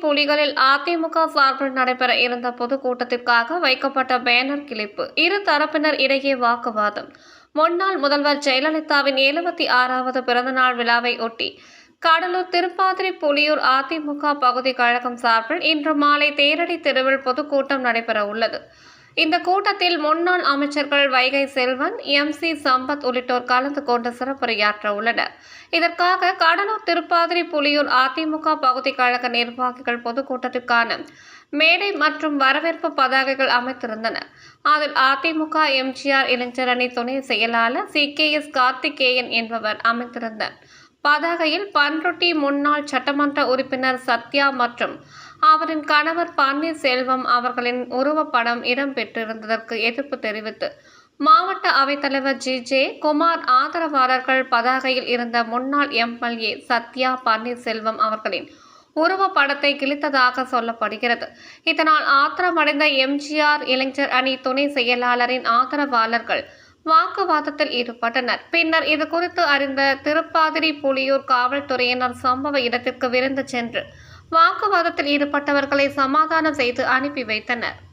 புலிகளில் அதிமுக சார்பில் நடைபெற இருந்த பொதுக்கூட்டத்திற்காக வைக்கப்பட்ட பேனர் கிளிப்பு. இரு தரப்பினர் இடையே வாக்குவாதம். முன்னாள் முதல்வர் ஜெயலலிதாவின் எழுபத்தி ஆறாவது பிறந்தநாள் விழாவை ஒட்டி கடலூர் திருப்பாதிரி புலியூர் அதிமுக பகுதி கழகம் சார்பில் இன்று மாலை தேரடி தெருவில் பொதுக்கூட்டம் நடைபெற உள்ளது. இந்த கூட்டத்தில் முன்னாள் அமைச்சர்கள் வைகை செல்வன் எம் சி சம்பத் உள்ளிட்டோர் கலந்து கொண்டு சிறப்புரையாற்ற உள்ளனர். இதற்காக கடலூர் திருப்பாதிரி புலியூர் அதிமுக பகுதி கழக நிர்வாகிகள் பொதுக்கூட்டத்திற்கான மேடை மற்றும் வரவேற்பு பதாகைகள் அமைத்திருந்தன. அதில் அதிமுக எம்ஜிஆர் இளைஞரணி துணை செயலாளர் சி கே எஸ் கார்த்திகேயன் என்பவர் அமைத்திருந்தார் பதாகையில் பன்ருட்டி முன்னாள் சட்டமன்ற உறுப்பினர் சத்யா மற்றும் அவரின் கணவர் பன்னீர்செல்வம் அவர்களின் உருவப்படம் இடம்பெற்றிருந்ததற்கு எதிர்ப்பு தெரிவித்து மாவட்ட அவைத்தலைவர் ஜி. ஜே. குமார் ஆதரவாளர்கள் பதாகையில் இருந்த முன்னாள் எம்எல்ஏ சத்யா பன்னீர்செல்வம் அவர்களின் உருவப்படத்தை கிழித்ததாக சொல்லப்படுகிறது. இதனால் ஆத்திரமடைந்த எம்ஜிஆர் இளைஞர் அணி துணை செயலாளரின் ஆதரவாளர்கள் வாக்குவாதத்தில் ஈடுபட்டனர். பின்னர் இது குறித்து அறிந்த திருப்பாதிரி புலியூர் காவல்துறையினர் சம்பவ இடத்திற்கு விரைந்து சென்று வாக்குவாதத்தில் ஈடுபட்டவர்களை சமாதானம் செய்து அனுப்பி வைத்தனர்.